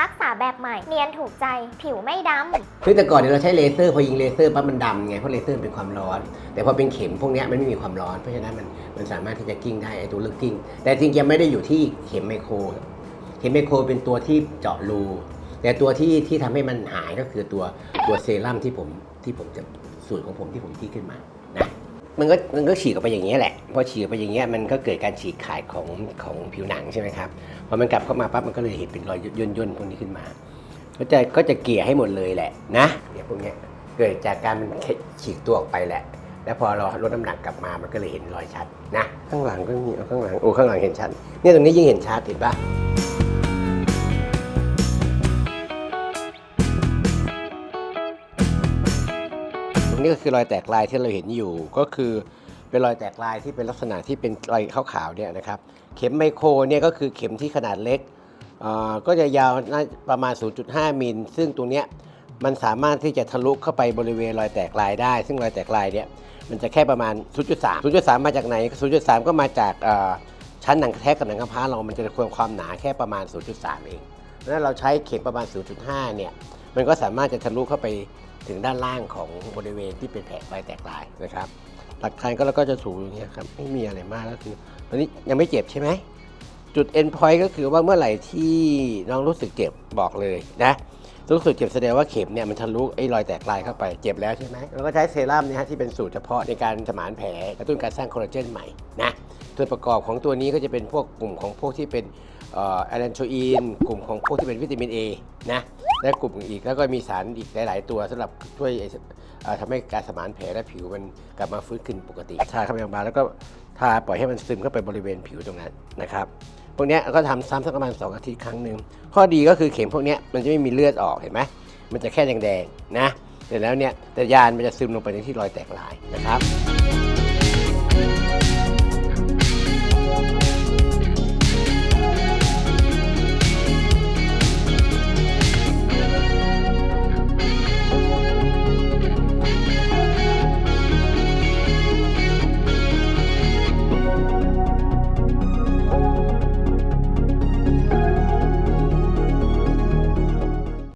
รักษาแบบใหม่ เนียนถูกใจ ผิวไม่ดำคือแต่ก่อนเนี่ยเราใช้เลเซอร์พอยิงเลเซอร์ปั๊บมันดำไงเพราะเลเซอร์เป็นความร้อน แต่พอเป็นเข็มพวกเนี้ยมันไม่มีความร้อนเพราะฉะนั้นมันมันสามารถที่จะกิ้งได้ไอ้ตัวเลือกกิ้ง แต่จริงๆยังไม่ได้อยู่ที่เข็มไมโคร เข็มไมโครเป็นตัวที่เจาะรูแต่ตัวที่ที่ทำให้มันหายก็คือตัวตัวเซรั่มที่ผมที่ผมจะสูตรของผมที่ผมที่ขึ้นมา มันก็มันก็ฉีกออกไปอย่างนี้แหละพอฉีกออกไปอย่างเงี้ยมันก็เกิดการฉีกขาดของของผิวหนังใช่ไหมครับพอมันกลับเข้ามาปั๊บมันก็เลยเห็นเป็นรอยย่นย่นๆพวกนี้ขึ้นมา ก็จะก็จะเกลี่ยให้หมดเลยแหละนะเนี่ยพวกเนี้ยเกิดจากการมันฉีกตัวออกไปแหละ แล้วพอเราลดน้ำหนักกลับมามันก็เลยเห็นรอยชัดนะ ข้างหลังก็มีข้างหลังโอ้ข้างหลังเห็นชัดเนี่ยตรงนี้ยิ่งเห็นชัดเห็นปะ ตรงนี้ก็คือรอยแตกลายที่เราเห็นอยู่ ก็คือเป็นรอยแตกลายที่เป็นลักษณะที่เป็นรอยขาวๆเนี่ยนะครับ เข็มไมโครเนี่ยก็คือเข็มที่ขนาดเล็กก็จะยาวประมาณ 0.5 มิล ซึ่งตรงเนี้ยมันสามารถที่จะทะลุเข้าไปบริเวณรอยแตกลายได้ ซึ่งรอยแตกลายเนี่ยมันจะแค่ประมาณ 0.3 0.3 มาจากไหน 0.3 ก็มาจากชั้นหนังแทกกับหนังกำพร้าเรามันจะควรความหนาแค่ประมาณ 0.3 เองเพราะฉะนั้นเราใช้เข็มประมาณ 0.5 เนี่ย มันก็สามารถจะทะลุเข้าไปถึงด้านล่างของบริเวณที่เป็นแผลรอยแตกลายนะครับ หลักการก็เราก็จะถูอย่างเงี้ยครับไม่มีอะไรมากก็คือตอนนี้ยังไม่เจ็บใช่ไหมจุด end point ก็คือว่าเมื่อไหร่ที่น้องรู้สึกเจ็บบอกเลยนะรู้สึกเจ็บแสดงว่าเข็มเนี่ยมันทะลุไอ้รอยแตกลายเข้าไปเจ็บแล้วใช่ไหมเราก็ใช้เซรั่มนี่ฮะที่เป็นสูตรเฉพาะในการสมานแผลกระตุ้นการสร้างคอลลาเจนใหม่นะส่วนประกอบของตัวนี้ก็จะเป็นพวกกลุ่มของพวกที่เป็น แอลนโชอีน กลุ่มของพวกที่เป็นวิตามิน A นะและกลุ่มอีกแล้วก็มีสารอีกหลาย ๆ ตัวสำหรับช่วยเอ่อทำให้การสมานแผลและผิวมันกลับมาฟื้นคืนปกติทาเข้าไปบางๆแล้วก็ทาปล่อยให้มันซึมเข้าไปบริเวณผิวตรงนั้นนะครับพวกนี้ก็ทำซ้ำสักประมาณ2อาทิตย์ครั้งหนึ่งข้อดีก็คือเข็มพวกนี้มันจะไม่มีเลือดออกเห็นไหมมันจะแค่แดงๆนะเสร็จแล้วเนี่ยแต่ยานมันจะซึมลงไปในที่รอยแตกลายนะครับ